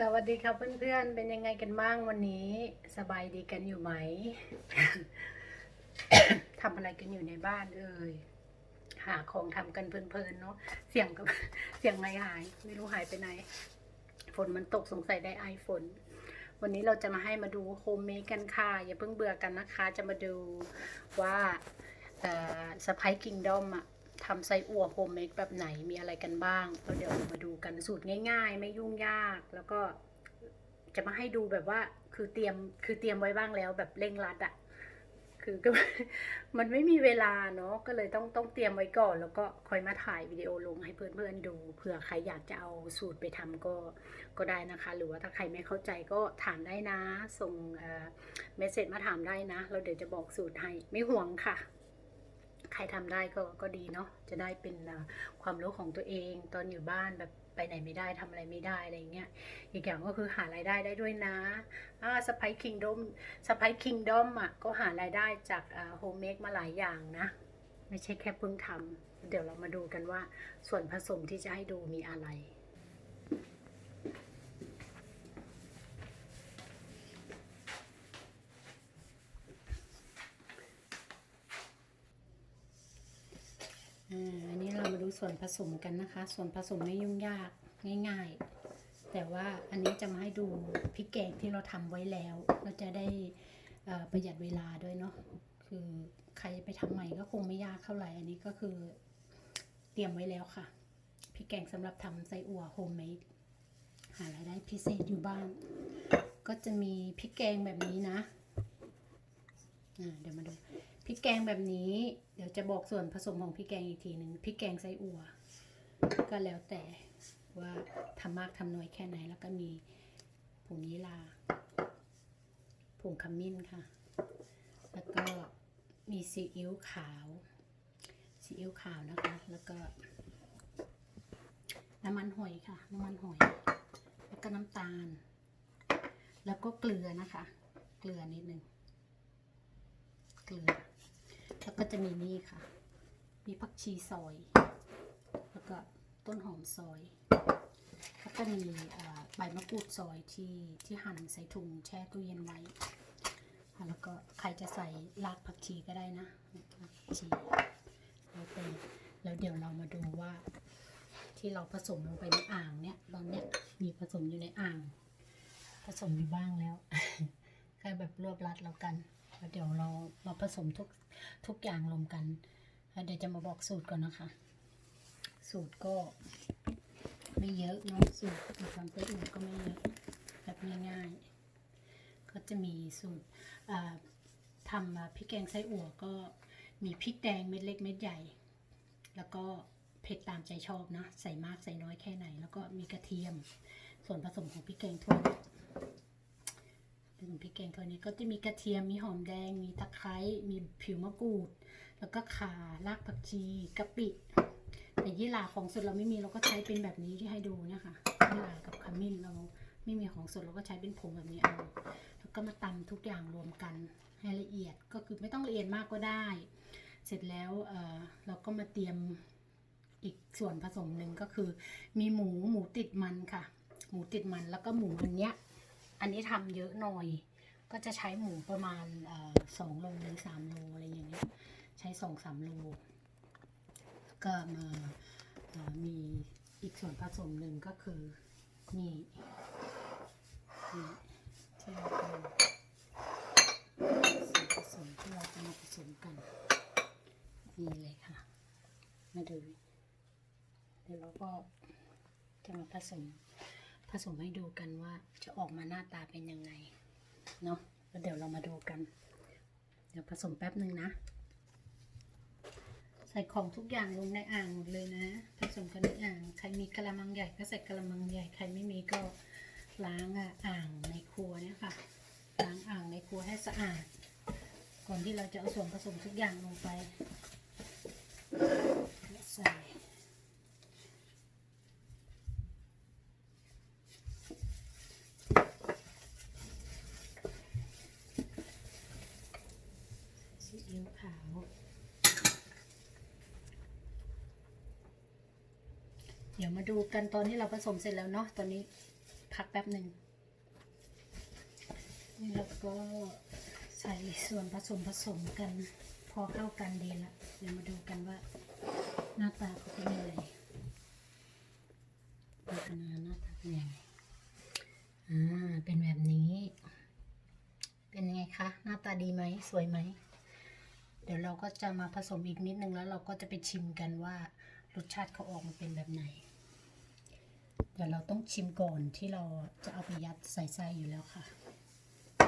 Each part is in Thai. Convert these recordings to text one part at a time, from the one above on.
สวัสดีครับเพื่อนๆ เป็นยังไงกันบ้างวันนี้ สบายดีกันอยู่ไหม ทำอะไรกันอยู่ในบ้านเอ่ย หาของทำกันเพลินๆเนาะ เสียงกับเสียงไม่หาย ไม่รู้หายไปไหน ฝนมันตกสงสัยได้ไอฝน วันนี้เราจะมาให้มาดูโฮมเมดกันค่ะ อย่าเพิ่งเบื่อกันนะคะ จะมาดูว่าสไปคิงดอมอะ ทำไส้อั่วโฮมเมดแบบไหนมีอะไรกันบ้างเดี๋ยวมาดูกันสูตรง่าย ๆ ไม่ยุ่งยาก แล้วก็จะมาให้ดูแบบว่าคือเตรียมคือเตรียมไว้บ้างแล้วแบบเร่งรัดอะคือก็มันไม่มีเวลาเนาะก็เลยต้องต้องเตรียมไว้ก่อน แล้วก็คอยมาถ่ายวิดีโอลงให้เพื่อนๆดูเผื่อใครอยากจะเอาสูตรไปทำก็ก็ได้นะคะ หรือว่าถ้าใครไม่เข้าใจก็ถามได้นะ ส่งเมสเซจมาถามได้นะ เราเดี๋ยวจะบอกสูตรให้ไม่ห่วงค่ะ ใครทำได้ก็ก็ดีเนาะจะได้เป็นความรู้ของตัวเองตอนอยู่บ้านแบบไปไหนไม่ได้ทำอะไรไม่ได้อะไรเงี้ยอีกอย่างก็คือหารายได้ได้ด้วยนะอ่าสไปคิงดอมสไปคิงดอมอะก็หารายได้จากโฮมเมกมาหลายอย่างนะ ไม่ใช่แค่เพิ่งทำเดี๋ยวเรามาดูกันว่าส่วนผสมที่จะให้ดูมีอะไร อ่าอันนี้เรามาดู ส่วนผสมกันนะคะ ส่วนผสมไม่ยุ่งยากง่าย ๆ แต่ว่าอันนี้จะมาให้ดูพริกแกงที่เราทำไว้แล้ว เราจะได้ประหยัดเวลาด้วยเนาะคือใครไปทำใหม่ก็คงไม่ยากเท่าไหร่ อันนี้ก็คือเตรียมไว้แล้วค่ะพริกแกงสำหรับทำไส้อั่วโฮมเมดหารายได้พิเศษอยู่บ้าน ก็จะมีพริกแกงแบบนี้นะ เดี๋ยวมาดูพริกแกงแบบนี้ เดี๋ยวจะบอกส่วนผสมของพริกแกงอีกทีหนึ่งพริกแกงไส้อั่วก็แล้วแต่ว่าทำมากทำน้อยแค่ไหน แล้วก็มีผงยีราผงขมิ้นค่ะ แล้วก็มีซีอิ๊วขาวซีอิ๊วขาวนะคะ แล้วก็น้ำมันหอยค่ะ น้ำมันหอย แล้วก็น้ำตาล แล้วก็เกลือนะคะ เกลือนิดนึง เกลือ แล้วก็จะมีนี่ค่ะ มีผักชีซอย แล้วก็ต้นหอมซอย แล้วก็มีใบมะกรูดซอยที่ที่หั่นใส่ถุงแช่ตู้เย็นไว้แล้วก็ใครจะใส่รากผักชีก็ได้นะผักชีแล้วแต่แล้วเดี๋ยวเรามาดูว่า ที่เราผสมลงไปในอ่างเนี่ยตอนเนี้ยมีผสมอยู่ในอ่าง ผสมอยู่บ้างแล้ว แค่แบบรวบรัดแล้วกัน เดี๋ยวเรามาผสมทุกทุกอย่างรวมกัน เดี๋ยวจะมาบอกสูตรก่อนนะคะ สูตรก็ไม่เยอะเนาะสูตรสูตรทำเส้นอื่นก็ไม่เยอะแบบง่ายๆ ก็จะมีสูตรทำพริกแกงไส้อั่วก็มีพริกแดงเม็ดเล็กเม็ดใหญ่ แล้วก็เผ็ดตามใจชอบนะ ใส่มากใส่น้อยแค่ไหน แล้วก็มีกระเทียม ส่วนผสมของพริกแกงถ้ว ยเนี่ยส่วนพริกแกงถ้วนี้ก็จะมีกระเทียมมีหอมแดง มีตะไคร้มีผิวมะกรูด แล้วก็ข่ารากผักชีกะปิแต่ยี่หร่าของสดเราไม่มีเราก็ใช้เป็นแบบนี้ที่ให้ดูเนี่ยค่ะยี่หร่ากับขมิ้นเราไม่มีของสดเราก็ใช้เป็นผงแบบนี้เอาแล้วก็มาตำทุกอย่างรวมกันให้ละเอียดก็คือไม่ต้องละเอียดมากก็ได้ เสร็จแล้วเเราก็มาเตรียมอีกส่วนผสมหนึ่งก็คือ มีหมูหมูติดมันค่ะ หมูติดมันแล้วก็หมูอันเนี้ย อันนี้ทำเยอะหน่อย ก็จะใช้หมูประมาณสองโลหรือสามโลอะไรอย่างเงี้ย ใช้สองสามโล ก็มามีอีกส่วนผสมหนึ่งก็คือนี่นี่ที่เราทำส่วนผสมที่เราจะมาผสมกันนี่เลยค่ะมาดูเดี๋ยวเราก็จะมาผสม สมให้ดูกันว่าจะออกมาหน้าตาเป็นยังไงเนาะแล้วเดี๋ยวเรามาดูกัน เดี๋ยวผสมแป๊บหนึ่งนะ ใส่ของทุกอย่างลงในอ่างหมดเลยนะ ผสมกันในอ่าง ใครมีกระมังใหญ่ก็ใส่กระมังใหญ่ ใครไม่มีก็ล้างอะอ่างในครัวเนี่ยค่ะ ล้างอ่างในครัวให้สะอาด ก่อนที่เราจะเอาส่วนผสมทุกอย่างลงไป ใส่ซีอิ๊วขาว เดี๋ยวมาดูกันตอนที่เราผสมเสร็จแล้วเนาะ ตอนนี้พักแป๊บหนึ่งนี่แล้วก็ใส่ส่วนผสมผสมกัน พอเข้ากันดีละ เดี๋ยวมาดูกันว่าหน้าตาเขาเป็นยังไงดูกันนะหน้าตาเป็นยังไง อ่า เป็นแบบนี้ เป็นยังไงคะ หน้าตาดีไหม สวยไหม เดี๋ยวเราก็จะมาผสมอีกนิดนึงแล้วเราก็จะไปชิมกันว่า รสชาติเขาออกมาเป็นแบบไหน เดี๋ยวเราต้องชิมก่อนที่เราจะเอาไปยัดใส่ไส้อยู่แล้วค่ะ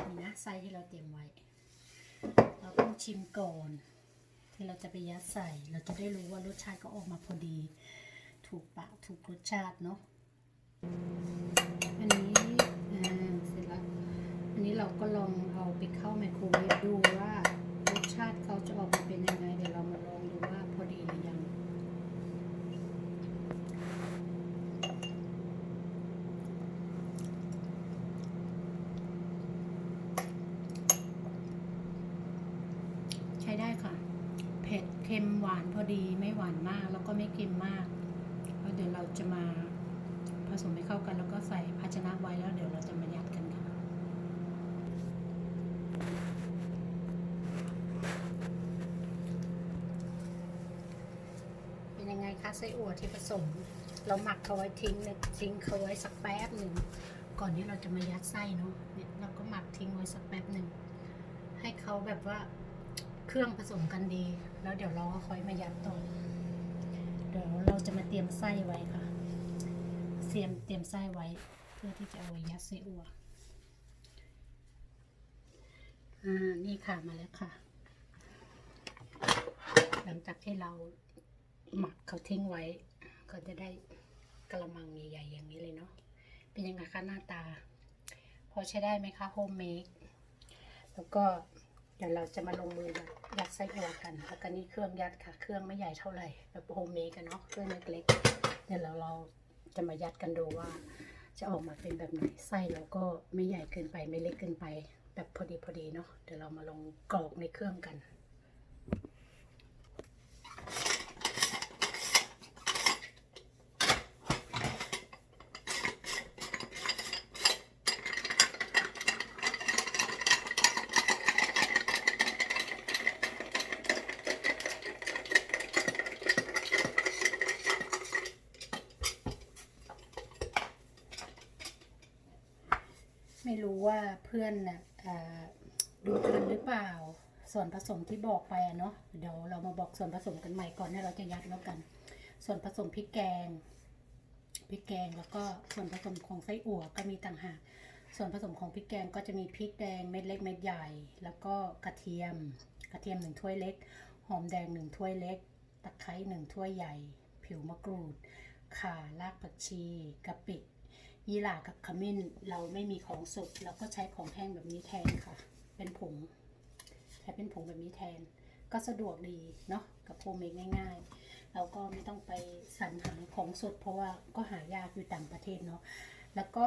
นี่นะไส้ที่เราเตรียมไว้ เราต้องชิมก่อน ที่เราจะไปยัดใส่ เราจะได้รู้ว่ารสชาติก็ออกมาพอดี ถูกปากถูกรสชาติเนาะ อันนี้เสร็จแล้ว อันนี้เราก็ลองเอาไปเข้าไมโครเวฟดูว่ารสชาติเขาจะออกมาเป็นยังไง เดี๋ยวเรามาลองดูว่าพอดีหรือยัง ใช้ได้ค่ะ เผ็ดเค็มหวานพอดีไมากแล้วก็ไม่เค็มมากแล้วเดี๋ยวเราจะมาผสมให้เข้ากันแล้วก็ใส่ภาชนะไว้แล้วเดี๋ยวเราจะมายัดกันค่ะเป็นยังไงคะไส้อั่วที่ผสม เราหมักเขาไว้ทิ้งทิ้งเขาไว้สักแป๊บหนึ่งก่อนที่เราจะมายัดไส้เนาะเนี่ยเราก็หมักทิ้งไว้สักแป๊บหนึ่งให้เขาแบบว่าเครื่องผสมกันดี แล้วเดี๋ยวเราก็ค่อยมายัดต่อ เราจะมาเตรียมไส้ไว้ค่ะ เตรียมเตรียมไส้ไว้ เพื่อที่จะเอาไว้ยัดไส้อัวอ่า นี่ค่ะมาแล้วค่ะ หลังจากที่เราหมักเขาทิ้งไว้ ก็จะได้กระมังใหญ่ๆอย่างนี้เลยเนาะ เป็นยังไงคะหน้าตา พอใช้ได้ไหมคะโฮมเมดแล้วก็เดี๋ยวเราจะมาลงมือ ยัดไส้อั่วกัน แล้วก็นี่เครื่องยัดค่ะ เครื่องไม่ใหญ่เท่าไหร่แบบโฮมเมดกันเนาะ เครื่องเล็กๆ เดี๋ยวเราเราจะมายัดกันดูว่า จะออกมาเป็นแบบไหน ไส้เราก็ไม่ใหญ่เกินไปไม่เล็กเกินไป แบบพอดีพอดีเนาะ เดี๋ยวเรามาลองกรอกในเครื่องกัน ไม่รู้ว่าเพื่อนน่ะเอ่อดูทันหรือเปล่า ส่วนผสมที่บอกไปอะเนาะเดี๋ยวเรามาบอกส่วนผสมกันใหม่ก่อนที่เราจะยัดแล้วกัน ส่วนผสมพริกแกงพริกแกงแล้วก็ส่วนผสมของไส้อั่วก็มีต่างหากส่วนผสมของพริกแกงก็จะมีพริกแดงเม็ดเล็กเม็ดใหญ่ แล้วก็กระเทียม กระเทียมหนึ่งถ้วยเล็ก หอมแดงหนึ่งถ้วยเล็ก ตะไคร้หนึ่งถ้วยใหญ่ ผิวมะกรูด ข่ารากผักชีกะปิ ยี่หร่ากับขมิ้นเราไม่มีของสดเราก็ใช้ของแห้งแบบนี้แทนค่ะ เป็นผงใช้เป็นผงแบบนี้แทน ก็สะดวกดีเนาะกับโฮมเมดง่ายๆเราก็ไม่ต้องไปสรรหาของสด เพราะว่าก็หายากอยู่ต่างประเทศเนาะแล้วก็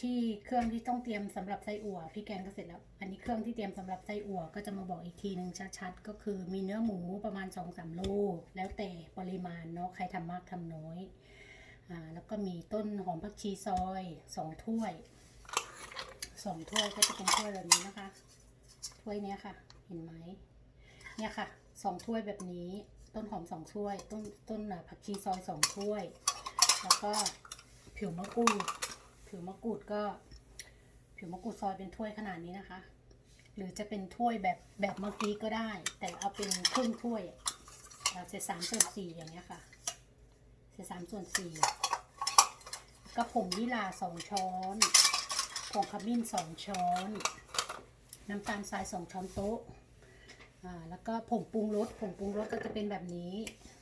ที่เครื่องที่ต้องเตรียมสำหรับไส้อั่วพี่แกงก็เสร็จแล้ว อันนี้เครื่องที่เตรียมสำหรับไส้อั่วก็จะมาบอกอีกทีหนึ่งชัดๆ ก็คือมีเนื้อหมูประมาณ2-3โล แล้วแต่ปริมาณเนาะใครทำมากทำน้อย แล้วก็มีต้นหอมผักชีซอยสองถ้วยสองถ้วยก็จะเป็นถ้วยแบบนี้นะคะ ถ้วยเนี้ยค่ะ เห็นไหมเนี่ยค่ะสองถ้วยแบบนี้ ต้นหอมสองถ้วย ต้นต้นผักชีซอยสองถ้วย แล้วก็ผิวมะกรูด ผิวมะกรูดก็ ผิวมะกรูดซอยเป็นถ้วยขนาดนี้นะคะ หรือจะเป็นถ้วยแบบแบบเมื่อกี้ก็ได้ แต่เอาเป็นครึ่งถ้วยเอาเศษสามส่วนสี่อย่างเงี้ยค่ะเศษสามส่วนสี่ ก็ผงยี่หร่าสองช้อนผงขมิ้นสองช้อน น้ำตาลทรายสองช้อนโต๊ะแล้วก็ผงปรุงรสผงปรุงรสก็จะเป็นแบบนี้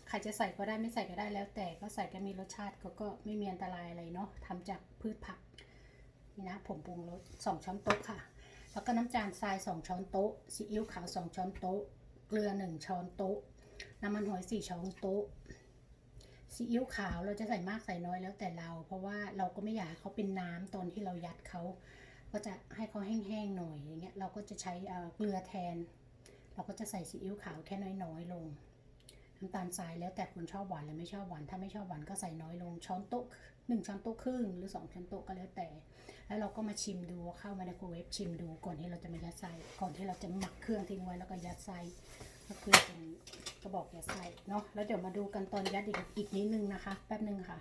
ใครจะใส่ก็ได้ไม่ใส่ก็ได้แล้ว แต่ก็ใส่ก็มีรสชาติก็ก็ไม่มีอันตรายอะไรเนาะทำจากพืชผักนี่นะผงปรุงรสสองช้อนโต๊ะค่ะ แล้วก็น้ำตาลทรายสองช้อนโต๊ะซีอิ๊วขาวสองช้อนโต๊ะ เกลือหนึ่งช้อนโต๊ะ น้ำมันหอยสี่ช้อนโต๊ะ ซีอิ๊วขาวเราจะใส่มากใส่น้อยแล้วแต่เรา เพราะว่าเราก็ไม่อยากเขาเป็นน้ำตอนที่เรายัดเขาก็จะให้เขาแห้งๆหน่อยอย่างเงี้ยเราก็จะใช้เอ่อเกลือแทน เราก็จะใส่ซีอิ๊วขาวแค่น้อยๆลงน้ำตาลทรายแล้วแต่คุณชอบหวานหรือไม่ชอบหวานถ้าไม่ชอบหวานก็ใส่น้อยลงช้อนโต๊ะหนึ่งช้อนโต๊ะครึ่งหรือสองช้อนโต๊ะก็แล้วแต่ แล้วเราก็มาชิมดูเข้ามาในโครเวฟชิมดูก่อนที่เราจะมายัดไส้ก่อนที่เราจะหมักเครื่องทิ้งไว้แล้วก็ยัดไส้ ก็คือเป็นกระบอกยัดไส้เนาะแล้วเดี๋ยวมาดูกันตอนยัดอีกอีกนิดนึงนะคะ แป๊บนึงค่ะ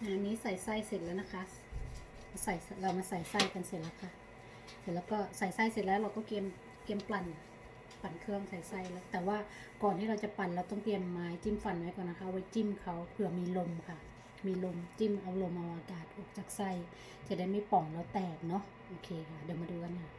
อันนี้ใส่ไส้เสร็จแล้วนะคะ ใส่เรามาใส่ไส้กันเสร็จแล้วค่ะ เสร็จแล้วก็ใส่ไส้เสร็จแล้วเราก็เตรียมเตรียมปั่น ปั่นเครื่องใส่ไส้แล้วแต่ว่าก่อนที่เราจะปั่นเราต้องเตรียมไม้จิ้มฟันไว้ก่อนนะคะ ไว้จิ้มเขาเผื่อมีลมค่ะ มีลมจิ้มเอาลมเอาอากาศออกจากไส้จะได้ไม่ป่องแล้วแตกเนาะโอเคค่ะเดี๋ยวมาดูกันค่ะ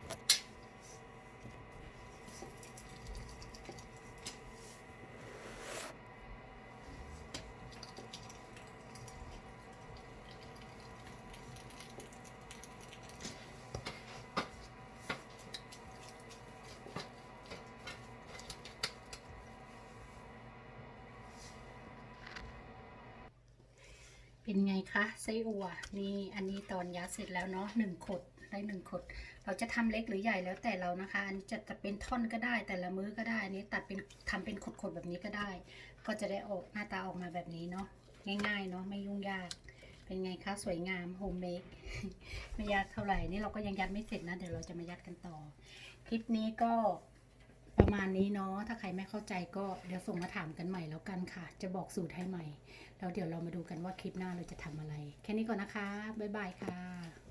เป็นไงคะไส้อั่วนี่อันนี้ตอนยัดเสร็จแล้วเนาะหนึ่งขดได้หนึ่งขด เราจะทำเล็กหรือใหญ่แล้วแต่เรานะคะ อันนี้จะจะเป็นท่อนก็ได้ แต่ละมื้อก็ได้อันนี้ตัดเป็นทำเป็นขดๆแบบนี้ก็ได้ ก็จะได้ออกหน้าตาออกมาแบบนี้เนาะง่ายๆเนาะไม่ยุ่งยาก เป็นไงคะสวยงามโฮมเมดไม่ยากเท่าไหร่นี่เราก็ยังยัดไม่เสร็จนะเดี๋ยวเราจะมายัดกันต่อ คลิปนี้ก็ ประมาณนี้เนาะ ถ้าใครไม่เข้าใจก็เดี๋ยวส่งมาถามกันใหม่แล้วกันค่ะ จะบอกสูตรให้ใหม่ แล้วเดี๋ยวเรามาดูกันว่าคลิปหน้าเราจะทำอะไร แค่นี้ก่อนนะคะ บ๊ายบายค่ะ